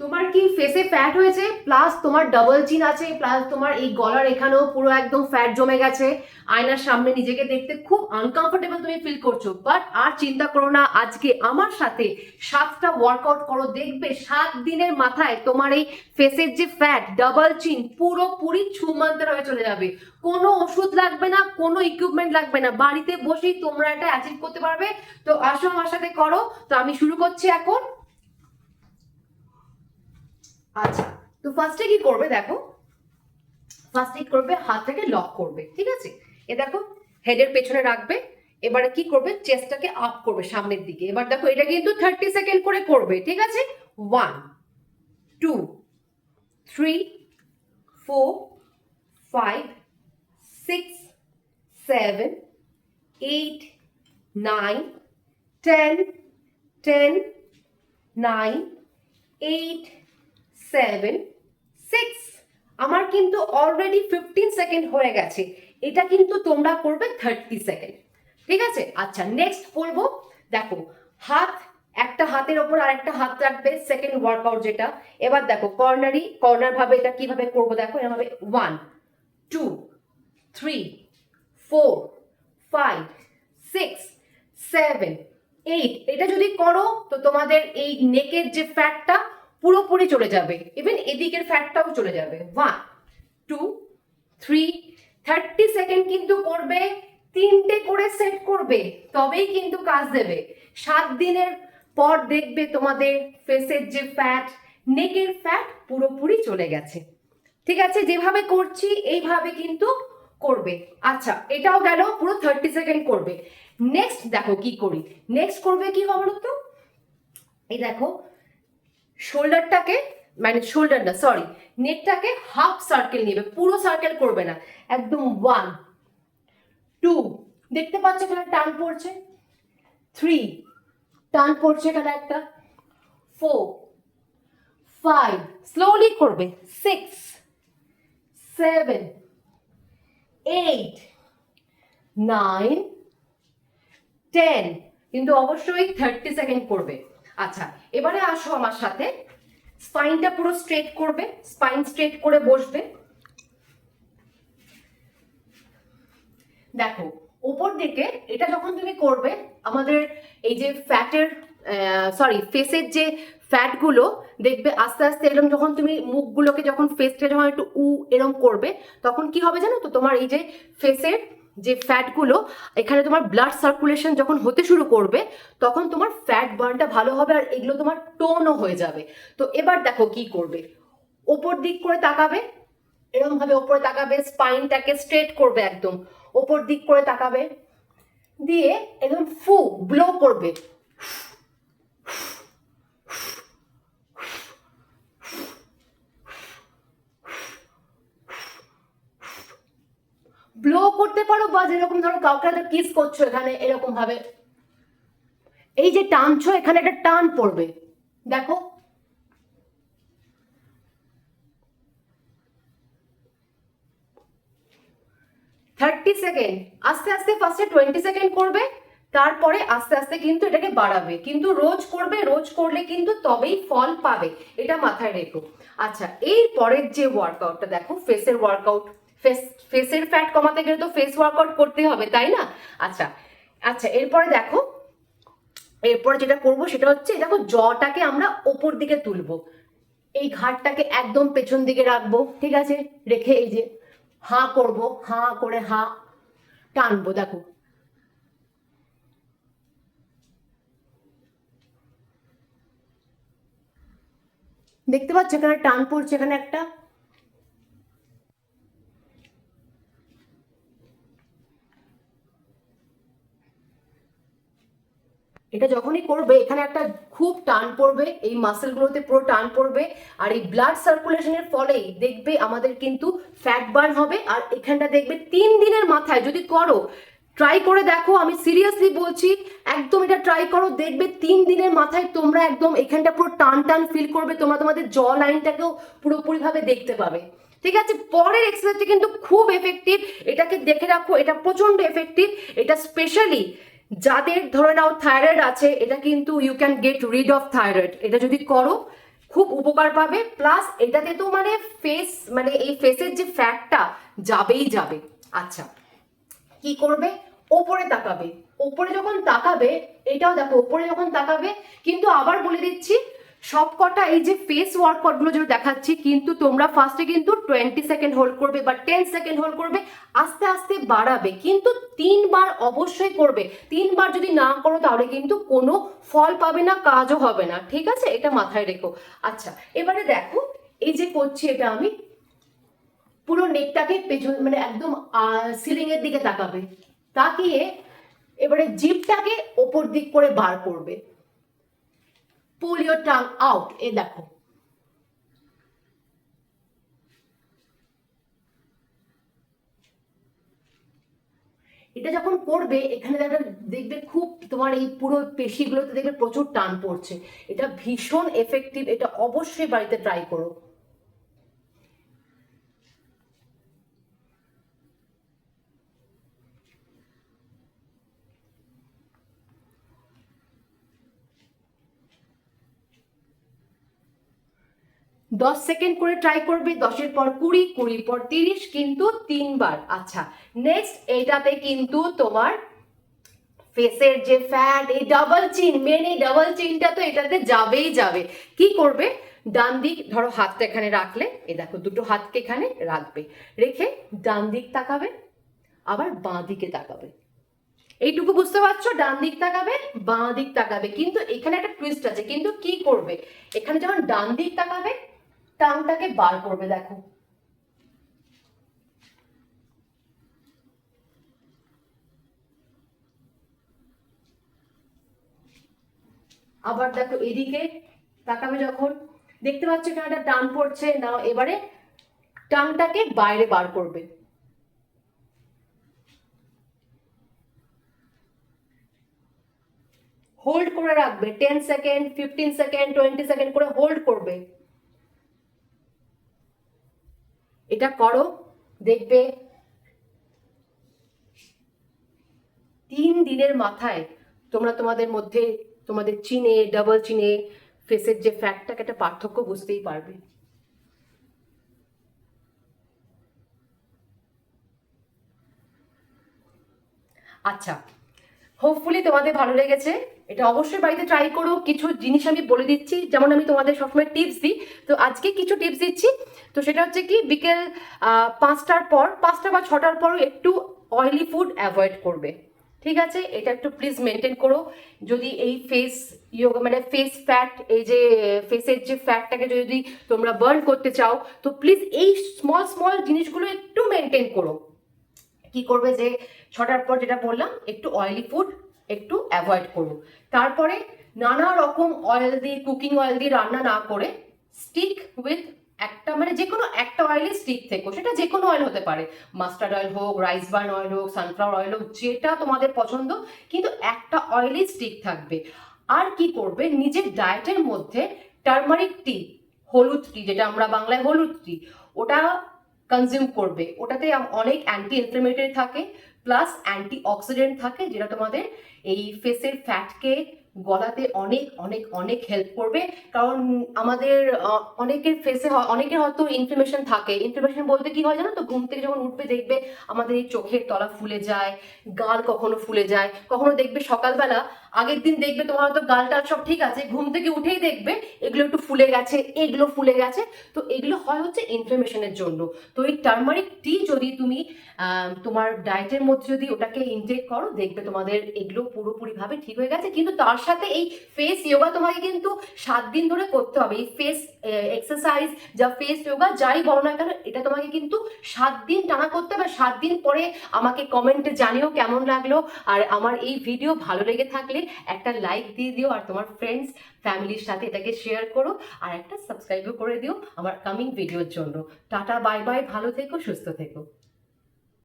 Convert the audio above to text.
তোমার কি ফেসে ফ্যাট হয়েছে? প্লাস তোমার ডাবল চিন আছে প্লাস তোমার এই গলার এখানেও পুরো একদম ফ্যাট জমে গেছে। আয়নার সামনে নিজেকে দেখতে খুব আনকমফোর্টেবল তুমি ফিল করছ। বাট আর চিন্তা করো না, আজকে আমার সাথে সাতটা ওয়ার্কআউট করো, দেখবে সাত দিনের মাথায় তোমার এই ফেসের যে ফ্যাট ডাবল চিন পুরোপুরি ছুমান্তর হয়ে চলে যাবে। কোনো ওষুধ লাগবে না, কোনো ইকুইপমেন্ট লাগবে না। বাড়িতে বসেই তোমরা এটা অ্যাচিভ করতে পারবে। তো আসো আমার সাথে করো। তো আমি শুরু করছি এখন। আচ্ছা তো ফার্স্টে কি করবে দেখো? ফার্স্টে কি করবে হাতটাকে লক করবে, ঠিক আছে? এ দেখো হেডের পেছনে রাখবে, এবারে কি করবে? চেস্টটাকে আপ করবে সামনের দিকে। এবার দেখো, এটা কিন্তু থার্টি সেকেন্ড করে করবে, ঠিক আছে? One two three four five six seven eight nine ten ten nine eight seven six আমার কিন্তু অলরেডি ফিফটিন সেকেন্ড হয়ে গেছে। এটা কিন্তু তোমরা করবে থার্টি সেকেন্ড ঠিক আছে? আচ্ছা নেক্সট বলব। দেখো, হাত, একটা হাতের ওপর আর একটা হাত রাখবে সেকেন্ড ওয়ার্কআউট যেটা। এবার দেখো কর্নারি কর্নার ভাবে এটা কীভাবে করব দেখো এরভাবে one two three four five six seven eight এটা যদি করো, তো তোমাদের এই নেকের যে ফ্যাটটা পুরোপুরি চলে যাবে। ইভেন এদিকের ফ্যাটটাও চলে যাবে। One two three thirty second কিন্তু করবে, তিনটে করে সেট করবে, তবেই কিন্তু কাজ দেবে। সাত দিনের পর দেখবে তোমাদের ফেসের যে ফ্যাট নেকের ফ্যাট পুরোপুরি চলে গেছে। ঠিক আছে? যেভাবে করছি, এইভাবে কিন্তু করবে। আচ্ছা এটাও গেল, পুরো থার্টি সেকেন্ড করবে। নেক্সট দেখো কি করি। নেক্সট করবে কি বলো তো এই দেখো শোল্ডারটাকে মানে শোল্ডার না সরি নেকটাকে হাফ সার্কেল নেবে, পুরো সার্কেল করবে না, একদম ওয়ান টু দেখতে পাচ্ছ এখানে টান পড়ছে থ্রি টান পড়ছে এখানে একটা ফোর ফাইভ স্লোলি করবে six seven eight nine ten কিন্তু অবশ্যই থার্টি সেকেন্ড করবে। আচ্ছা এবারে আসো আমার সাথে। স্পাইনটা পুরো স্ট্রেট করবে স্পাইন স্ট্রেট করে বসবে। দেখো, উপর দিকে এটা যখন তুমি করবে, আমাদের এই যে ফ্যাটের সরি ফেসের যে ফ্যাটগুলো দেখবে আস্তে আস্তে এরকম যখন তুমি মুখগুলোকে যখন ফেসটা যখন একটু উ এরকম করবে, তখন কি হবে জানো তো? তোমার এই যে ফেসের যে ফ্যাটগুলো এখানে তোমার ব্লাড সার্কুলেশন যখন হতে শুরু করবে, তখন তোমার ফ্যাট বার্নটা ভালো হবে আর এগুলো তোমার টোনও হয়ে যাবে। তো এবার দেখো কি করবে। ওপর দিক করে তাকাবে এরকম ভাবে ওপরে তাকাবে স্পাইনটাকে স্ট্রেট করবে একদম। ওপর দিক করে তাকাবে, দিয়ে একদম ফু ব্লো করবে। ব্লো করতে পারো বা যেরকম ধরো কাউকে একটা কিস করছ এখানে এরকম ভাবে। এই যে টানছো, এখানে একটা টান পড়বে। দেখো। থার্টি সেকেন্ড আস্তে আস্তে ফার্স্টে টোয়েন্টি সেকেন্ড করবে, তারপরে আস্তে আস্তে কিন্তু এটাকে বাড়াবে। কিন্তু রোজ করবে, রোজ করলে কিন্তু তবেই ফল পাবে। এটা মাথায় রেখো। আচ্ছা এর পরের যে ওয়ার্কআউটটা দেখো ফেসের ওয়ার্কআউট ফেস ফেসের ফ্যাট কমাতে গেলে তো ফেস ওয়ার্কআউট করতে হবে, তাই না? আচ্ছা আচ্ছা এরপরে দেখো, এরপরে যেটা করব সেটা হচ্ছে, দেখো জটাকে আমরা ওপর দিকে তুলবো। এই ঘাটটাকে একদম পেছন দিকে রাখব, ঠিক আছে? রেখে এই যে হাঁ করব, হাঁ করে হাঁ টানবো, দেখো। দেখতে পাচ্ছ এখানে টান পড়ছে, এখানে একটা এটা যখনই করবে, এখানে একটা খুব টান পড়বে, এই মাসেলগুলোতে পুরো টান পড়বে, আর এই ব্লাড সার্কুলেশনের ফলেই দেখবে আমাদের কিন্তু ফ্যাট বার্ন হবে, আর এখানটা দেখবে তিন দিনের মাথায় যদি করো ট্রাই করে দেখো, আমি সিরিয়াসলি বলছি, একদম এটা ট্রাই করো, দেখবে তিন দিনের মাথায় তোমরা একদম এখানটা পুরো টান টান ফিল করবে, তোমরা তোমাদের জ লাইনটাকেও পুরোপুরিভাবে দেখতে পাবে। ঠিক আছে? পরের এক্সারসাইজটা কিন্তু খুব এফেক্টিভ এটাকে দেখে রাখো, এটা প্রচণ্ড এফেক্টিভ এটা স্পেশালি যাদের, ধরে নাও থাইরয়েড আছে, এটা কিন্তু you can get rid of thyroid এটা যদি করো, খুব উপকার পাবে। প্লাস এটাতে তো মানে ফেস মানে এই ফেসের যে ফ্যাটটা যাবেই যাবে। আচ্ছা কি করবে? ওপরে তাকাবে। ওপরে যখন তাকাবে, এটাও দেখো, ওপরে যখন তাকাবে, কিন্তু আবার বলে দিচ্ছি সব কটা এই যে ফেস ওয়ার্কআউটগুলো যেটা দেখাচ্ছি, কিন্তু তোমরা ফার্স্টে কিন্তু টোয়েন্টি সেকেন্ড হোল্ড করবে বা টেন সেকেন্ড হোল্ড করবে, আস্তে আস্তে বাড়াবে। কিন্তু তিনবার অবশ্যই করবে। তিনবার যদি না করো, তাহলে কিন্তু কোনো ফল পাবে না, কাজও হবে না। ঠিক আছে? এটা মাথায় রেখো। আচ্ছা এবারে দেখো, এই যে করছি এটা আমি, পুরো নেকটাকে পেছন মানে একদম সিলিং এর দিকে তাকাবে। তাকিয়ে এবারে জিপটাকে ওপর দিক করে বার করবে। পুল ইয়োর টাং আউট এ দেখো। এটা যখন করবে এখানে দেখবে দেখবে খুব তোমার এই পুরো পেশিগুলোতে দেখবে প্রচুর টান পড়ছে। এটা ভীষণ এফেক্টিভ এটা অবশ্যই বাড়িতে ট্রাই করো। দশ সেকেন্ড করে ট্রাই করবে, দশের পর কুড়ি, কুড়ির পর তিরিশ, কিন্তু তিনবার। আচ্ছা নেক্সট এইটাতে কিন্তু তোমার ফেসের যে ফ্যাট এই ডাবল চিন মেন এই ডাবল চিনটা তো এটাতে যাবেই যাবে। কি করবে? ডান দিক, ধরো হাতটা এখানে রাখলে এ দেখো দুটো হাতকে এখানে রাখবে। রেখে ডান দিক তাকাবে, আবার বাঁ দিকে তাকাবে। এইটুকু বুঝতে পারছ? ডান দিক তাকাবে, বাঁ দিক তাকাবে। কিন্তু এখানে একটা টুইস্ট আছে, কিন্তু কি করবে? এখানে যখন ডান দিক তাকাবে টাংটাকে বার করবে, দেখো। আবার দেখো এদিকে, তাকাবে যখন, দেখতে পাচ্ছ এখানে একটা টান পড়ছে, না, এবারে টাংটাকে বাইরে বার করবে। হোল্ড করে রাখবে ten second fifteen second twenty second করে হোল্ড করবে। এটা করো, দেখবে তিন দিনের মাথায় তোমরা তোমাদের মধ্যে, তোমাদের চিনে ডাবল চিনে ফেসের যে ফ্যাটটাকে একটা পার্থক্য বুঝতেই পারবে। আচ্ছা হোপফুলি তোমাদের ভালো লেগেছে। এটা অবশ্যই বাড়িতে ট্রাই করো। কিছু জিনিস আমি বলে দিচ্ছি, যেমন আমি তোমাদের সবসময় টিপস দিই। তো আজকে কিছু টিপস দিচ্ছি। তো সেটা হচ্ছে কি, বিকেল পাঁচটার পর, পাঁচটা বা ছটার পর একটু অয়েলি ফুড অ্যাভয়েড করবে। ঠিক আছে? এটা একটু প্লিজ মেনটেন করো। যদি এই ফেস ইয়োগা মানে ফেস ফ্যাট এই যে ফেসের যে ফ্যাটটাকে যদি তোমরা বার্ন করতে চাও, তো প্লিজ এই স্মল স্মল জিনিসগুলো একটু মেনটেন করো। কি করবে যে ছটার পর যেটা বললাম, একটু অয়েলি ফুড একটু অ্যাভয়েড করো। তারপরে নানা রকম অয়েল দিয়ে কুকিং অয়েল দিয়ে রান্না না করে স্টিক উইথ একটা মানে যে কোনো একটা অয়েলে স্টিক থেকো। সেটা যে কোনো অয়েল হতে পারে। মাস্টার্ড অয়েল হোক রাইস বার্ন অয়েল হোক সানফ্লাওয়ার অয়েল হোক, যেটা তোমাদের পছন্দ, কিন্তু একটা অয়েলেই স্টিক থাকবে। আর কি করবে? নিজের ডায়েটের মধ্যে টার্মারিক টি হলুদ টি যেটা আমরা বাংলায় হলুদ টি ওটা কনজিউম করবে। ওটাতে অনেক অ্যান্টি ইনফ্লেমেটরি থাকে প্লাস অ্যান্টি অক্সিডেন্ট থাকে, যেটা তোমাদের এই ফেসের ফ্যাটকে গলাতে অনেক অনেক অনেক হেল্প করবে। কারণ আমাদের অনেকের ফেসে অনেকের হয়তো ইনফ্লেমেশন থাকে। ইনফ্লেমেশন বলতে কি হয় জানো তো? ঘুম থেকে যখন উঠবে, দেখবে আমাদের এই চোখের তলা ফুলে যায়, গাল কখনো ফুলে যায়। কখনো দেখবে সকালবেলা আগের দিন দেখবে তোমার হয়তো গাল টাল সব ঠিক আছে, ঘুম থেকে উঠেই দেখবে এগুলো একটু ফুলে গেছে, এগুলো ফুলে গেছে। তো এগুলো হয় হচ্ছে ইনফ্লেমেশনের জন্য। তো এই টার্মারিক টি যদি তুমি তোমার ডায়েটের মধ্যে যদি ওটাকে ইনটেক করো, দেখবে তোমাদের এগুলো পুরোপুরিভাবে ঠিক হয়ে গেছে। কিন্তু তার সাথে এই ফেস যোগা তোমাকে কিন্তু সাত দিন ধরে করতে হবে। এই ফেস এক্সারসাইজ যা ফেস যোগা যাই বলো না কেন, এটা তোমাকে কিন্তু সাত দিন টানা করতে হবে। সাত দিন পরে আমাকে কমেন্টে জানিও কেমন লাগল। আর আমার এই ভিডিও ভালো লেগে থাকলে একটা লাইক দিয়ে দিও আর তোমার ফ্রেন্ডস ফ্যামিলির সাথে এটাকে শেয়ার করো আর একটা সাবস্ক্রাইবও করে দিও আমার কামিং ভিডিওর জন্য। টাটা বাই বাই ভালো থেকো, সুস্থ থেকো।